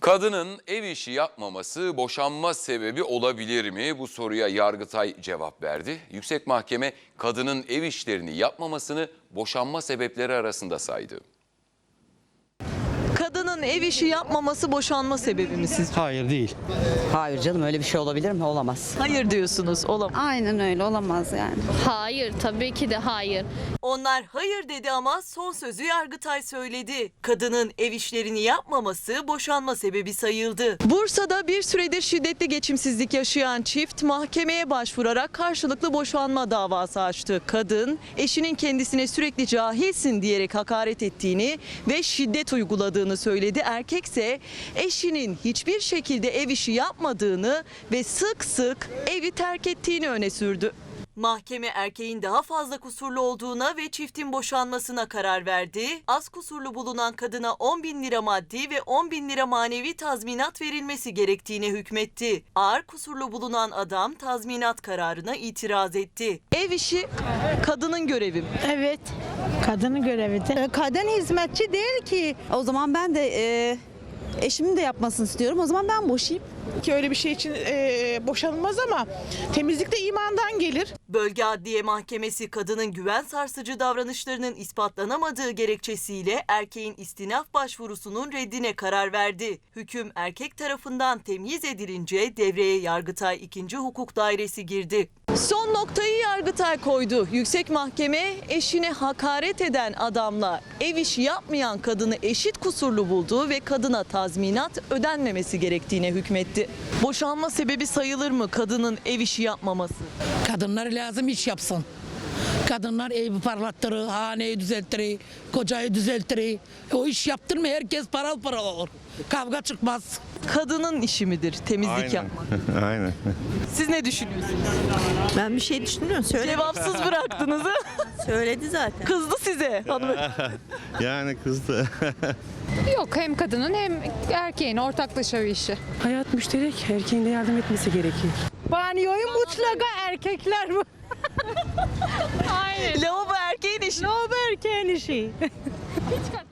Kadının ev işi yapmaması boşanma sebebi olabilir mi? Bu soruya Yargıtay cevap verdi. Yüksek Mahkeme kadının ev işlerini yapmamasını boşanma sebepleri arasında saydı. Kadının ev işi yapmaması boşanma sebebi mi sizce? Hayır değil. Hayır canım öyle bir şey olabilir mi? Olamaz. Hayır diyorsunuz. Olamaz. Aynen öyle olamaz yani. Hayır tabii ki de hayır. Onlar hayır dedi ama son sözü Yargıtay söyledi. Kadının ev işlerini yapmaması boşanma sebebi sayıldı. Bursa'da bir süredir şiddetli geçimsizlik yaşayan çift mahkemeye başvurarak karşılıklı boşanma davası açtı. Kadın eşinin kendisine sürekli cahilsin diyerek hakaret ettiğini ve şiddet uyguladığını söyledi. Erkekse eşinin hiçbir şekilde ev işi yapmadığını ve sık sık evi terk ettiğini öne sürdü. Mahkeme erkeğin daha fazla kusurlu olduğuna ve çiftin boşanmasına karar verdi. Az kusurlu bulunan kadına 10 bin lira maddi ve 10 bin lira manevi tazminat verilmesi gerektiğine hükmetti. Ağır kusurlu bulunan adam tazminat kararına itiraz etti. Ev işi kadının görevi mi? Evet. Kadının görevidir. E, Kadın hizmetçi değil ki. O zaman ben de e, eşimin de yapmasını istiyorum. O zaman ben boşayayım. Ki öyle bir şey için e, boşanılmaz ama temizlik de imandan gelir. Bölge Adliye Mahkemesi kadının güven sarsıcı davranışlarının ispatlanamadığı gerekçesiyle erkeğin istinaf başvurusunun reddine karar verdi. Hüküm erkek tarafından temyiz edilince devreye Yargıtay 2. Hukuk Dairesi girdi. Son noktayı Yargıtay koydu. Yüksek Mahkeme eşine hakaret eden adamla ev işi yapmayan kadını eşit kusurlu buldu ve kadına tazminat ödenmemesi gerektiğine hükmetti. Boşanma sebebi sayılır mı kadının ev işi yapmaması? Kadınlar lazım iş yapsın. Kadınlar evi parlattırır, haneyi düzelttirir, kocayı düzelttirir. O iş yaptın mı herkes paral paral olur. Kavga çıkmaz. Kadının işi midir temizlik yapmak? Aynen. Siz ne düşünüyorsunuz? Ben bir şey düşünmüyorum. Söyle, Cevapsız bıraktınız. ha? söyledi zaten. Kızdı size. Yani kızdı. Yok hem kadının hem erkeğin ortaklaşa bir işi. Hayat müşterek. Erkeğin de yardım etmesi gerekiyor. Banyoyu mutlaka erkekler bu. Aynen. Lavabo erkeğin işi. Ne erkeğin işi?